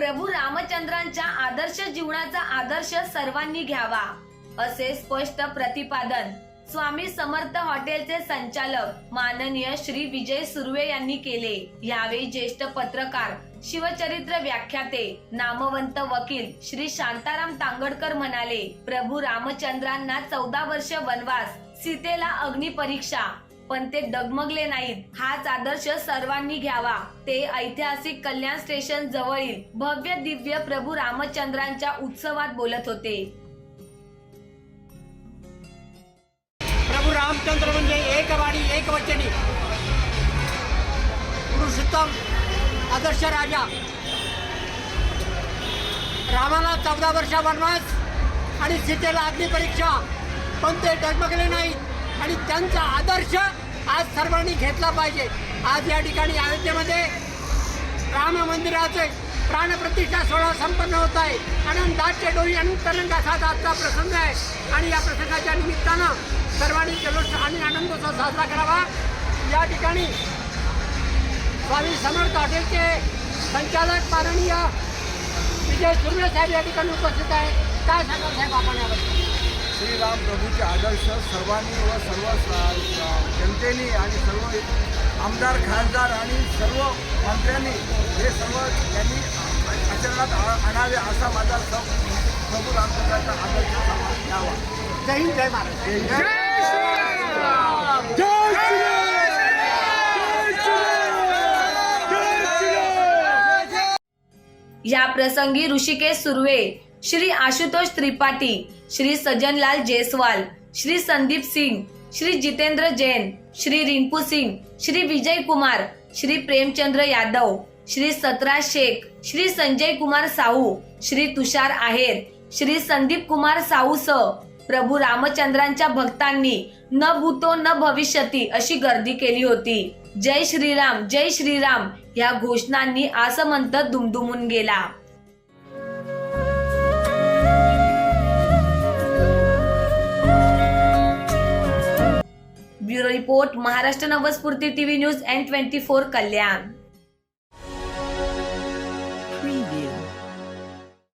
प्रभू रामचंद्रांच्या आदर्श जीवनाचा आदर्श सर्वांनी घ्यावा असे स्पष्ट प्रतिपादन स्वामी समर्थ हॉटेलचे संचालक माननीय श्री विजय सुर्वे यांनी केले. यावेळी ज्येष्ठ पत्रकार शिवचरित्र व्याख्याते नामवंत वकील श्री शांताराम तांगडकर म्हणाले प्रभू रामचंद्रांना चौदा वर्ष वनवास सीतेला अग्निपरीक्षा पण ते डगमगले नाहीत. हाच आदर्श सर्वांनी घ्यावा. ते ऐतिहासिक कल्याण स्टेशन जवळील भव्य दिव्य प्रभू रामचंद्रांच्या उत्सवात बोलत होते. प्रभू रामचंद्र म्हणजे एक वाणी एक वचनी पुरुषोत्तम आदर्श राजा. रामाला चौदा वर्ष वनवास आणि सीतेला अग्निपरीक्षा. पण ते डगमगले नाहीत. आणि त्यांचा आदर्श आज सर्वांनी घेतला पाहिजे. आज या ठिकाणी अयोध्येमध्ये राम मंदिराचे प्राणप्रतिष्ठा सोहळा संपन्न होत आहे. आनंदाचे डोळी अनंतरंग असा आजचा प्रसंग आहे. आणि या प्रसंगाच्या निमित्तानं सर्वांनी जलोत्सव आणि आनंदोत्सव साजरा करावा. या ठिकाणी स्वामी समर्थ हॉटेलचे संचालक माननीय विजय सुर्वे साहेब या ठिकाणी उपस्थित आहे काय सांगाल साहेब आपण याबद्दल? श्रीराम प्रभूचे आदर्श सर्वांनी व सर्व जनतेने आणि सर्व आमदार खासदार आणि सर्व मंत्र्यांनी हे सर्व त्यांनी आचरणात आणावे असा माझा स- प्रभू रामचंद्राचा आदर्श घ्यावा. जय हिंद जय महाराज. या प्रसंगी ऋषिकेश सुर्वे श्री आशुतोष त्रिपाठी श्री सजनलाल जयस्वाल श्री संदीप सिंग श्री जितेंद्र जैन श्री रिंकू सिंग श्री विजय कुमार श्री प्रेमचंद्र यादव श्री सतराज शेख श्री संजय कुमार साहू श्री तुषार आहेर श्री संदीप कुमार साहू स प्रभू रामचंद्रांच्या भक्तांनी न भूतो न भविष्यती अशी गर्दी केली होती. जय श्रीराम जय श्रीराम या घोषणांनी आसमंत दुमदुमून गेला. Bureau report Maharashtra Navsphurti TV news N twenty four Kalyan.